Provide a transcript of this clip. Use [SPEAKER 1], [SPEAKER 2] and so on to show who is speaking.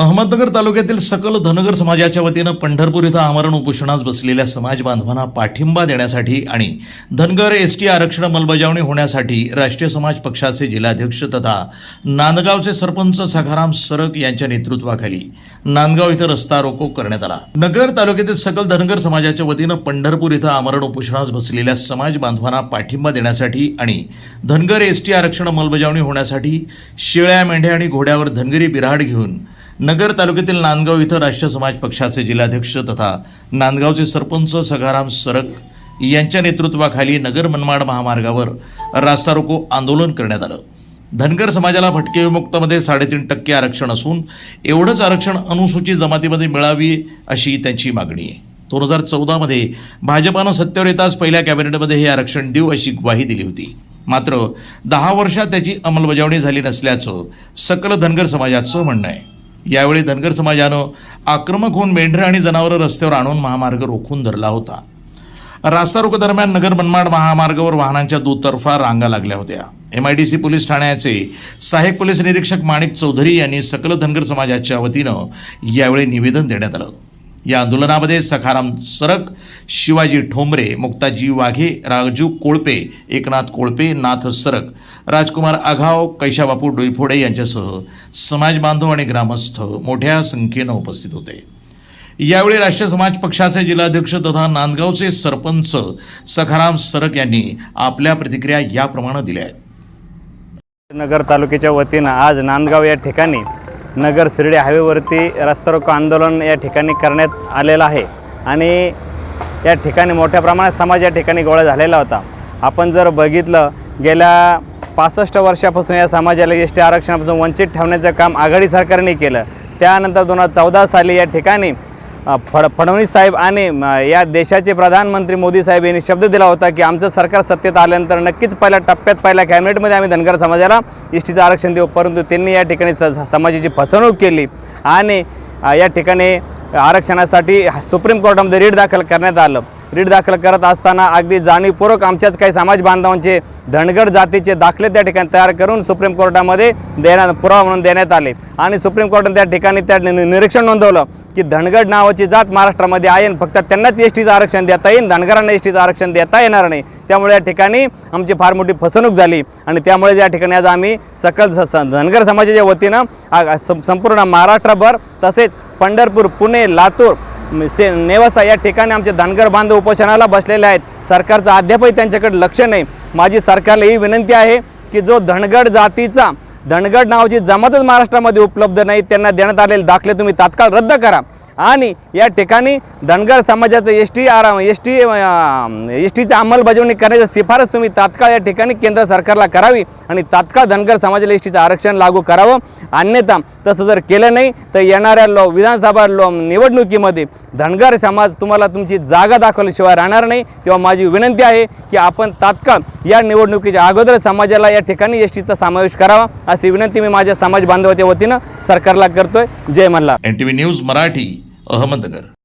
[SPEAKER 1] अहमदनगर तालुक्यातील सकल धनगर समाजाच्या वतीनं पंढरपूर इथं आमरण उपोषणास बसलेल्या समाज बांधवांना पाठिंबा देण्यासाठी आणि धनगर एस टी आरक्षण अंमलबजावणी होण्यासाठी राष्ट्रीय समाज पक्षाचे जिल्हाध्यक्ष तथा नांदगावचे सरपंच सखाराम सरक यांच्या नेतृत्वाखाली नांदगाव इथं रस्ता रोको करण्यात आला. नगर तालुक्यातील सकल धनगर समाजाच्या वतीनं पंढरपूर इथं आमरण उपोषणास बसलेल्या समाज बांधवांना पाठिंबा देण्यासाठी आणि धनगर एस टी आरक्षण अंमलबजावणी होण्यासाठी शेळ्या मेंढ्या आणि घोड्यावर धनगरी बिराड घेऊन नगर तालुक्यातील नांदगाव इथं राष्ट्रीय समाज पक्षाचे जिल्हाध्यक्ष तथा नांदगावचे सरपंच सगाराम सरक यांच्या नेतृत्वाखाली नगर मनमाड महामार्गावर रास्ता रोको आंदोलन करण्यात आलं. धनगर समाजाला भटके विमुक्तमध्ये साडेतीन टक्के आरक्षण असून एवढंच आरक्षण अनुसूचित जमातीमध्ये मिळावी अशी त्यांची मागणी आहे. दोन हजार चौदामध्ये भाजपानं सत्तेवर येताच पहिल्या कॅबिनेटमध्ये हे आरक्षण देऊ अशी ग्वाही दिली होती. मात्र दहा वर्षात त्याची अंमलबजावणी झाली नसल्याचं सकल धनगर समाजाचं म्हणणं आहे. यावेळी धनगर समाजानं आक्रमक होऊन मेंढरे आणि जनावरं रस्त्यावर आणून महामार्ग रोखून धरला होता. रास्ता रोखदरम्यान नगर मनमाड महामार्गावर वाहनांच्या दुतर्फा रांगा लागल्या होत्या. M I D C police ठाण्याचे सहाय्यक पोलीस निरीक्षक माणिक चौधरी यांनी सकल धनगर समाजाच्या वतीनं यावेळी निवेदन देण्यात आलं. या आंदोलनामध्ये सखाराम सरक शिवाजी ठोंबरे मुक्ताजी वाघे राजू कोळपे एकनाथ कोळपे नाथ सरक राजकुमार आघाव कैशाबापू डोईफोडे यांच्यासह समाज बांधव आणि ग्रामस्थ मोठ्या संख्येनं उपस्थित होते. यावेळी राष्ट्रीय समाज पक्षाचे जिल्हाध्यक्ष तथा नांदगावचे सरपंच सखाराम सरक यांनी आपल्या प्रतिक्रिया याप्रमाणे दिल्या आहेत.
[SPEAKER 2] नगर तालुक्याच्या वतीनं आज नांदगाव या ठिकाणी नगर शिर्डी हायवेवरती रस्ता रोको आंदोलन या ठिकाणी करण्यात आलेलं आहे. आणि या ठिकाणी मोठ्या प्रमाणात समाज या ठिकाणी गोळा झालेला होता. आपण जर बघितलं गेल्या पासष्ट वर्षापासून या समाजाला एस टी आरक्षणापासून वंचित ठेवण्याचं काम आघाडी सरकारने केलं. त्यानंतर दोन हजार चौदा साली या ठिकाणी फड फडणवीस साहेब आणि या देशाचे प्रधानमंत्री मोदी साहेब यांनी शब्द दिला होता की आमचं सरकार सत्तेत आल्यानंतर नक्कीच पहिल्या टप्प्यात पहिल्या कॅबिनेटमध्ये आम्ही धनगर समाजाला इष्टीचं आरक्षण देऊ. परंतु त्यांनी या ठिकाणी स समाजाची फसवणूक केली आणि या ठिकाणी आरक्षणासाठी सुप्रीम कोर्टामध्ये रीट दाखल करण्यात आलं. रीट दाखल करत असताना अगदी जाणीवपूर्वक आमच्याच काही समाज बांधवांचे धनगड जातीचे दाखले त्या ठिकाणी तयार करून सुप्रीम कोर्टामध्ये देण्यात पुरावा म्हणून देण्यात आले. आणि सुप्रीम कोर्टाने त्या ठिकाणी त्या नि- निरीक्षण नोंदवलं की धनगड नावाची जात महाराष्ट्रामध्ये आहे आणि फक्त त्यांनाच एस टीचं आरक्षण देता येईल धनगरांना एस टीचं आरक्षण देता येणार नाही. त्यामुळे या ठिकाणी आमची फार मोठी फसवणूक झाली आणि त्यामुळे या ठिकाणी आज आम्ही सकल स- धनगर समाजाच्या वतीनं संपूर्ण महाराष्ट्रभर तसेच पंढरपूर पुणे लातूर से नेवासा या ठिकाणी आमचे धनगर बांधव उपोषणाला बसलेले आहेत. सरकारचं अद्यापही त्यांच्याकडे लक्ष नाही. माझी सरकारला ही विनंती आहे की जो धनगड जातीचा धनगड नावाची जमातच महाराष्ट्रामध्ये उपलब्ध नाही त्यांना देण्यात आलेले दाखले तुम्ही तात्काळ रद्द करा. आणि या ठिकाणी धनगर समाजाचं एस टी आरा एस टी एस टीची अंमलबजावणी करण्याची शिफारस तुम्ही तात्काळ या ठिकाणी केंद्र सरकारला करावी आणि तात्काळ धनगर समाजाला एस टीचं आरक्षण लागू करावं. अन्यथा तसं जर केलं नाही तर येणाऱ्या लो विधानसभा लो निवडणुकीमध्ये धनगर समाज तुम्हाला तुमची जागा दाखवल्याशिवाय राहणार नाही. तेव्हा माझी विनंती आहे की आपण तात्काळ या निवडणुकीच्या अगोदर समाजाला या ठिकाणी एस टीचा समावेश करावा अशी विनंती मी माझ्या समाज बांधवाच्या वतीनं सरकारला करतोय. जय Malhar.
[SPEAKER 1] N T V news Marathi Ahmednagar.